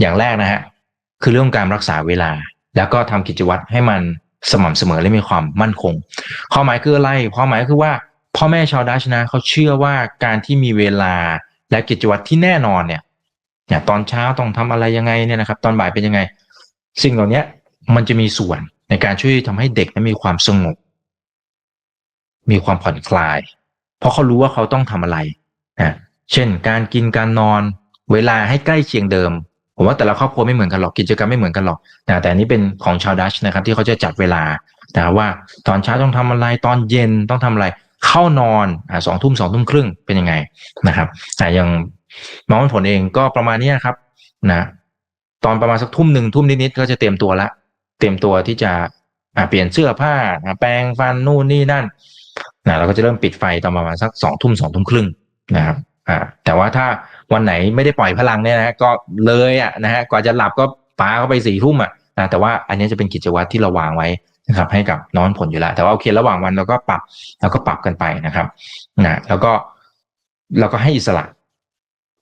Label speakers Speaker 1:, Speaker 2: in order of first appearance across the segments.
Speaker 1: อย่างแรกนะฮะคือเรื่องการรักษาเวลา แล้วก็ทำกิจวัตรให้มันสม่ำเสมอและมีความมั่นคงความหมายคืออะไรความหมายคือว่า พ่อแม่ชาวดัชนะเขาเชื่อว่าการที่มีเวลาและกิจวัตรที่แน่นอนเนี่ยเนี่ยตอนเช้าต้องทำอะไรยังไงเนี่ยนะครับ ตอนบ่ายเป็นยังไง สิ่งเหล่านี้มันจะมีส่วนในการช่วยทำให้เด็กนั้นมีความสงบ มีความผ่อนคลาย เพราะเขารู้ว่าเขาต้องทำอะไรนะเช่น การกินการนอน เวลาให้ใกล้เคียงเดิม ผมว่าแต่ละครอบครัวไม่เหมือนกันหรอกกิจกรรมไม่เหมือนกันหรอกนะแต่อันนี้เป็นของชาวดัชนะครับ ที่เขาจะจัดเวลาแต่ว่าตอนเช้าต้องทำอะไรตอนเย็นต้องทำอะไรเข้านอนอ่าสองทุ่มสองทุ่มครึ่งเป็นยังไงนะครับแต่อย่างน้องผลเองก็ประมาณนี้ครับนะตอนประมาณสักทุ่มหนึ่งทุ่มนิดๆก็จะเตรียมตัวละเตรียมตัวที่จะเปลี่ยนเสื้อผ้าแปรงฟันนู่นนี่นั่นนะเราก็จะเริ่มปิดไฟตอนประมาณสักสองทุ่มสองทุ่มครึ่งนะครับอ่าแต่ว่าถ้า วันไหนไม่ได้ปล่อยพลังเนี่ยนะก็เลยอะนะฮะกว่าจะหลับก็ปาเข้าไปสี่ทุ่มอะนะแต่ว่าอันนี้จะเป็นกิจวัตรที่เราวางไว้นะครับให้กับน้องผลอยู่แล้วแต่ว่าโอเคระหว่างวันเราก็ปรับเราก็ปรับกันไปนะครับนะแล้วก็เราก็ให้อิสระ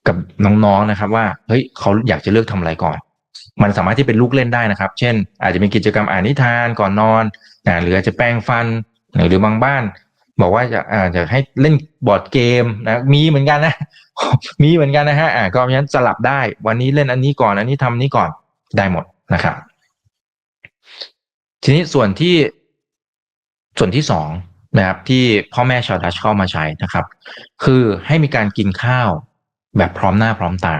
Speaker 1: กับน้องๆนะครับ ว่าเฮ้ยเขาอยากจะเลือกทำอะไรก่อน มันสามารถที่เป็นลูกเล่นได้นะครับ เช่น อาจจะมีกิจกรรมอ่านนิทานก่อนนอนนะหรืออาจจะแปรงฟัน หรือบางบ้าน บอกว่าจะอ่าจะให้เล่นบอร์ดเกมนะมีเหมือนกันนะ มีเหมือนกันนะฮะอ่าก็เพราะฉะนั้นสลับได้ วันนี้เล่นอันนี้ก่อนอันนี้ทำนี้ก่อนได้หมดนะครับ ทีนี้ส่วนที่ส่วนที่สองนะครับที่พ่อแม่ชาวดัชเข้ามาใช้นะครับ คือให้มีการกินข้าวแบบพร้อมหน้าพร้อมตา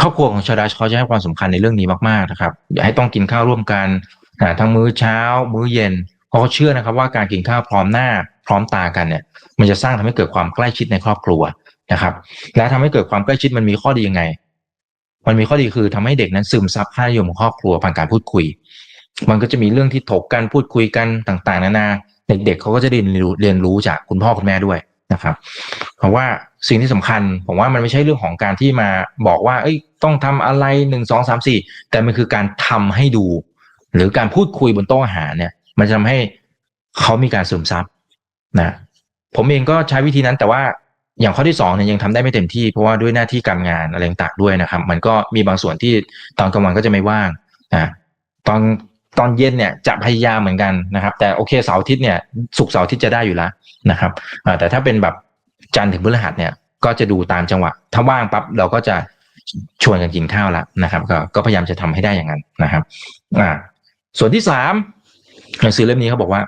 Speaker 1: ครอบครัวของชาวดัชเขาจะให้ความสำคัญในเรื่องนี้มากๆนะครับ อยากให้ต้องกินข้าวร่วมกันทั้งมื้อเช้า มื้อเย็นเพราะเขาเชื่อนะครับ ว่าการกินข้าวพร้อมหน้า ร้อมตากันเนี่ย มันจะสร้างทำให้เกิดความใกล้ชิดในครอบครัวนะครับ และทำให้เกิดความใกล้ชิดมันมีข้อดียังไง มันมีข้อดีคือทำให้เด็กนั้นซึมซับค่านิยมของครอบครัวผ่านการพูดคุย มันก็จะมีเรื่องที่ถกกันพูดคุยกันต่าง ๆ นานาเด็กๆเขาก็จะเรียนรู้เรียนรู้จากคุณพ่อคุณแม่ด้วยนะครับ เพราะว่าสิ่งที่สำคัญ ผมว่ามันไม่ใช่เรื่องของการที่มาบอกว่า เอ้ย ต้องทำอะไรหนึ่งสองสามสี่แต่มันคือการทำให้ดู หรือการพูดคุยบนโต๊ะอาหารเนี่ย มันจะทำให้เขามีการซึมซับ นะผมเองก็ใช้วิธีนั้นแต่ว่าอย่างข้อที่สองเนี่ยยังทำได้ไม่เต็มที่เพราะว่าด้วยหน้าที่การงานอะไรต่างๆด้วยนะครับ มันก็มีบางส่วนที่ตอนกลางวันก็จะไม่ว่างนะตอนตอนเย็นเนี่ยจะพยายามเหมือนกันนะครับ แต่โอเคเสาร์อาทิตย์เนี่ยสุกเสาร์อาทิตย์จะได้อยู่แล้วนะครับแต่ถ้าเป็นแบบจันทร์ถึงพฤหัสเนี่ยก็จะดูตามจังหวะ ถ้าว่างปั๊บเราก็จะชวนกันกินข้าวแล้วนะครับกก็พยายามจะทำให้ได้อย่างนั้นนะครับอ่าส่วนที่สามหนังสือเล่มนี้เขาบอกว่า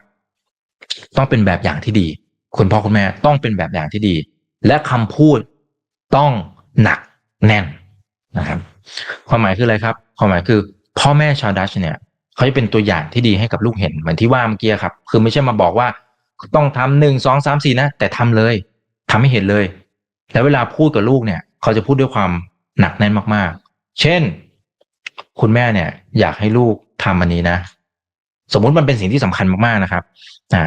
Speaker 1: ต้องเป็นแบบอย่างที่ดี คุณพ่อคุณแม่ต้องเป็นแบบอย่างที่ดี และคำพูดต้องหนักแน่นนะครับ ความหมายคืออะไรครับ ความหมายคือ พ่อแม่ชาวดัชเนี่ยเขาจะเป็นตัวอย่างที่ดีให้กับลูกเห็นเหมือนที่ว่าเมื่อกี้ครับ คือไม่ใช่มาบอกว่าต้องทำหนึ่งสองสามสี่นะ แต่ทำเลยทำให้เห็นเลย แล้วเวลาพูดกับลูกเนี่ย เขาจะพูดด้วยความหนักแน่นมากๆ เช่น คุณแม่เนี่ย อยากให้ลูกทำอันนี้นะ สมมุติมันเป็นสิ่งที่สำคัญมากๆนะครับอ่า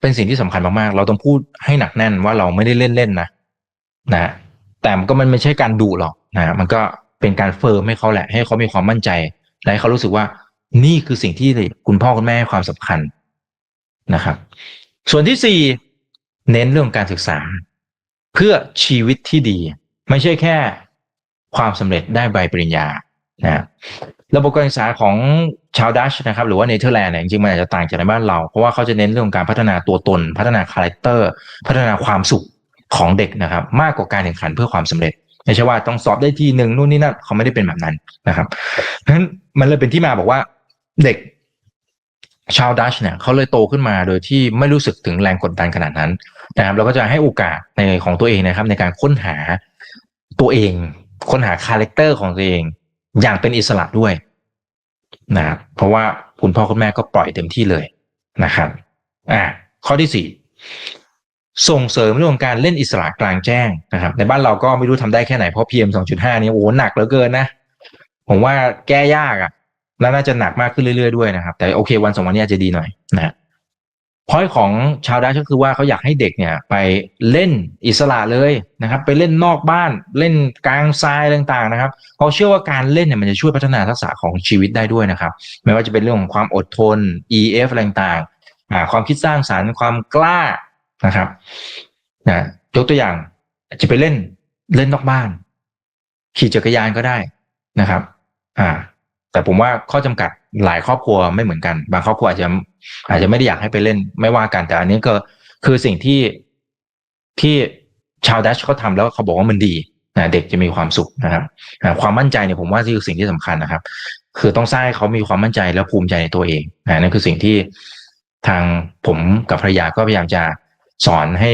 Speaker 1: เป็นสิ่งที่สำคัญมากๆ เราต้องพูดให้หนักแน่นว่าเราไม่ได้เล่นๆนะนะแต่ก็มันไม่ใช่การดุหรอกนะมันก็เป็นการเฟิร์มให้เขาแหละ ให้เขามีความมั่นใจ และให้เขารู้สึกว่านี่คือสิ่งที่คุณพ่อคุณแม่ให้ความสำคัญนะครับ ส่วนที่สี่เน้นเรื่องการศึกษา เพื่อชีวิตที่ดี ไม่ใช่แค่ความสำเร็จได้ใบปริญญา นะระบบการศึกษาของชาวดัชนะครับหรือว่าเนเธอร์แลนด์เนี่ยจริงๆมันอาจจะต่างจากในบ้านเรา เพราะว่าเขาจะเน้นเรื่องการพัฒนาตัวตน พัฒนาคาแรคเตอร์พัฒนาความสุขของเด็กนะครับ มากกว่าการแข่งขันเพื่อความสำเร็จไม่ใช่ว่าต้องสอบได้ที่หนึ่งนู่นนี่นั่นเขาไม่ได้เป็นแบบนั้นนะครับเพราะฉะนั้นมันเลยเป็นที่มาบอกว่าเด็กชาวดัชเนี่ยเขาเลยโตขึ้นมาโดยที่ไม่รู้สึกถึงแรงกดดันขนาดนั้นนะครับเราก็จะให้โอกาสในของตัวเองนะครับ ในการค้นหาตัวเอง ค้นหาคาแรคเตอร์ของตัวเอง อย่างเป็นอิสระด้วยนะครับเพราะว่าคุณพ่อคุณแม่ก็ปล่อยเต็มที่เลยนะครับอ่าข้อที่สี่ส่งเสริมเรื่องการเล่นอิสระกลางแจ้งนะครับ ในบ้านเราก็ไม่รู้ทำได้แค่ไหนเพราะ PM 2.5นี่โอ้หนักเหลือเกินนะ ผมว่าแก้ยากอะ่ะแล้วน่าจะหนักมากขึ้นเรื่อยๆด้วยนะครับ แต่โอเควันสองวันนี้อาจจะดีหน่อยนะ พอยของชาวดัชก็คือว่าเขาอยากให้เด็กเนี่ยไปเล่นอิสระเลยนะครับ ไปเล่นนอกบ้านเล่นกลางทรายต่างๆนะครับเขาเชื่อว่าการเล่นเนี่ยมันจะช่วยพัฒนาทักษะของชีวิตได้ด้วยนะครับ ไม่ว่าจะเป็นเรื่องของความอดทน EF อะไรต่างๆความคิดสร้างสารรค์ความกล้านะครับนะยกตัวอย่างจะไปเล่นเล่นนอกบ้าน ขี่จักรยานก็ได้นะครับ อ่า แต่ผมว่าข้อจำกัดหลายครอบครัวไม่เหมือนกัน บางครอบครัวอาจจะอาจจะไม่ได้อยากให้ไปเล่นไม่ว่ากันแต่อันนี้ก็คือสิ่งที่ที่ชาวดัชเขาทำแล้วเขาบอกว่ามันดีนะเด็กจะมีความสุขนะครับความมั่นใจเนี่ยผมว่านี่คือสิ่งที่สำคัญนะครับ คือต้องสร้างให้เขามีความมั่นใจและภูมิใจในตัวเองนะนั่นคือสิ่งที่ทางผมกับภรรยาก็พยายามจะสอนให้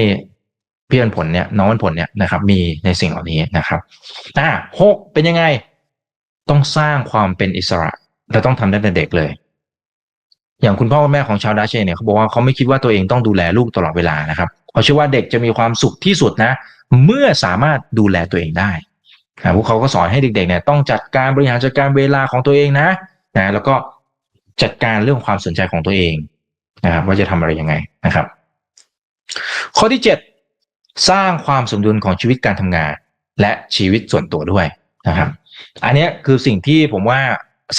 Speaker 1: พี่วันผลเนี่ยน้องวันผลเนี่ยนะครับ มีในสิ่งเหล่านี้นะครับอ่าหกเป็นยังไง ต้องสร้างความเป็นอิสระและต้องทำได้แต่เด็กเลย อย่างคุณพ่อคุณแม่ของชาวดัชเองเนี่ยเขาบอกว่าเขาไม่คิดว่าตัวเองต้องดูแลลูกตลอดเวลานะครับเขาเชื่อว่าเด็กจะมีความสุขที่สุดนะ เมื่อสามารถดูแลตัวเองได้นะพวกเขาก็สอนให้เด็กๆเนี่ยต้องจัดการบริหารจัดการเวลาของตัวเองนะนะแล้วก็จัดการเรื่องความสนใจของตัวเองนะครับว่าจะทำอะไรยังไงนะครับ ข้อที่เจ็ดสร้างความสมดุลของชีวิตการทำงาน และชีวิตส่วนตัวด้วยนะครับ อันนี้คือสิ่งที่ผมว่า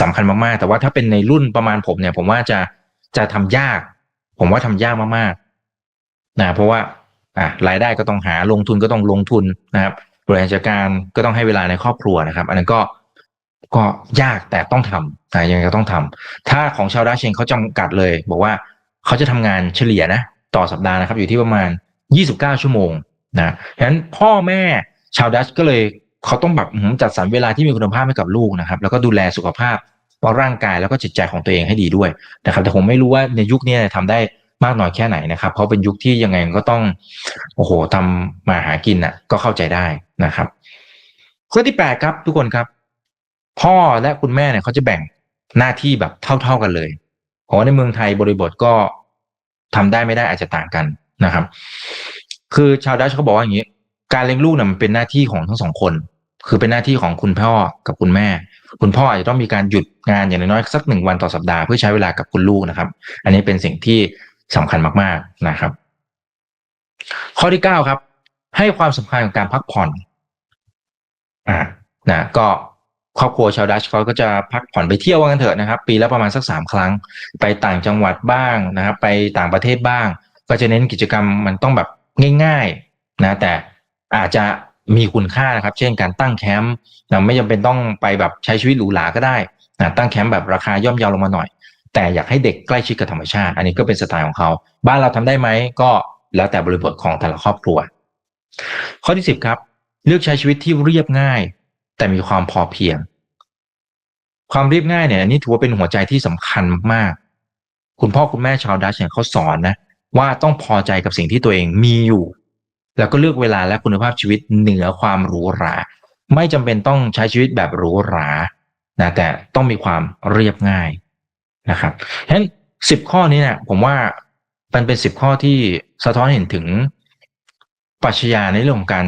Speaker 1: สำคัญมากๆ แต่ว่าถ้าเป็นในรุ่นประมาณผมเนี่ย ผมว่าจะจะทำยาก ผมว่าทำยากมากๆนะเพราะว่าอะรายได้ก็ต้องหาลงทุนก็ต้องลงทุนนะครับบริหารจัดการก็ต้องให้เวลาในครอบครัวนะครับ อันนั้นก็ก็ยากแต่ต้องทำนะยังไงก็ต้องทำถ้าของชาวดัชเองเขาจำกัดเลย บอกว่าเขาจะทำงานเฉลี่ยนะต่อสัปดาห์นะครับ อยู่ที่ประมาณ 29 ชั่วโมงนะฉะนั้นพ่อแม่ชาวดัชก็เลย เขาต้องแบบจัดสรรเวลาที่มีคุณภาพให้กับลูกนะครับ แล้วก็ดูแลสุขภาพร่างกายแล้วก็จิตใจของตัวเองให้ดีด้วยนะครับ แต่ผมไม่รู้ว่าในยุคนี้ทำได้มากน้อยแค่ไหนนะครับ เพราะเป็นยุคที่ยังไงก็ต้องโอ้โหทำมาหากินอะ ก็เข้าใจได้นะครับข้อที่แปดครับ ทุกคนครับ พ่อและคุณแม่เนี่ยเขาจะแบ่งหน้าที่แบบเท่า ๆกันเลยเพราะว่าในเมืองไทยบริบทก็ทำได้ไม่ได้อาจจะต่างกันนะครับ คือชาวดัชเขาบอกว่าอย่างนี้ การเลี้ยงลูกเนี่ยมันเป็นหน้าที่ของทั้งสองคน คือเป็นหน้าที่ของคุณพ่อกับคุณแม่ คุณพ่ออาจจะต้องมีการหยุดงานอย่างน้อยสักหนึ่งวันต่อสัปดาห์เพื่อใช้เวลากับคุณลูกนะครับ อันนี้เป็นสิ่งที่สำคัญมากๆนะครับ ข้อที่เก้าครับ ให้ความสำคัญกับการพักผ่อนอ่านะก็ครอบครัวชาวดัชเขาก็จะพักผ่อนไปเที่ยวกันเถอะนะครับ ปีละประมาณสักสามครั้ง ไปต่างจังหวัดบ้างนะครับ ไปต่างประเทศบ้าง ก็จะเน้นกิจกรรมมันต้องแบบง่าย ๆ นะ แต่ อาจจะมีคุณค่านะครับ เช่นการตั้งแคมป์นะไม่จำเป็นต้องไปแบบใช้ชีวิตหรูหราก็ได้นะตั้งแคมป์แบบราคาย่อมเยาลงมาหน่อย แต่อยากให้เด็กใกล้ชิดกับธรรมชาติ อันนี้ก็เป็นสไตล์ของเขา บ้านเราทำได้ไหมก็แล้วแต่บริบทของแต่ละครอบครัว ข้อที่สิบครับ เลือกใช้ชีวิตที่เรียบง่าย แต่มีความพอเพียง ความเรียบง่ายเนี่ยอันนี้ถือว่าเป็นหัวใจที่สำคัญมากๆคุณพ่อคุณแม่ชาวดัชเนี่ยเขาสอนนะว่าต้องพอใจกับสิ่งที่ตัวเองมีอยู่ แล้วก็เลือกเวลาและคุณภาพชีวิตเหนือความหรูหรา ไม่จำเป็นต้องใช้ชีวิตแบบหรูหรานะแต่ต้องมีความเรียบง่ายนะครับฉะนั้นสิบข้อนี้เนี่ยผมว่ามันเป็นสิบข้อที่สะท้อนเห็นถึงปรัชญาในเรื่องของการ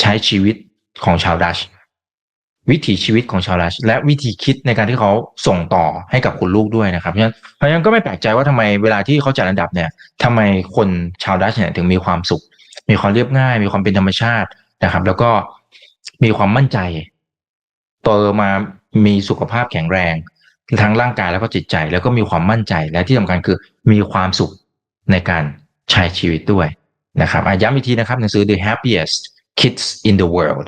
Speaker 1: ใช้ชีวิตของชาวดัช วิถีชีวิตของชาวดัช และวิธีคิดในการที่เขาส่งต่อให้กับคุณลูกด้วยนะครับเพราะฉะนั้นเพราะฉะนั้นก็ไม่แปลกใจว่าทำไมเวลาที่เขาจัดอันดับเนี่ยทำไมคนชาวดัชเนี่ยถึงมีความสุข มีความเรียบง่าย มีความเป็นธรรมชาตินะครับ แล้วก็มีความมั่นใจโตมามีสุขภาพแข็งแรงทั้งร่างกายแล้วก็จิตใจ แล้วก็มีความมั่นใจและที่สำคัญคือมีความสุขในการใช้ชีวิตด้วยนะครับอะย้ำอีกทีนะครับหนังสือ The Happiest Kids in the World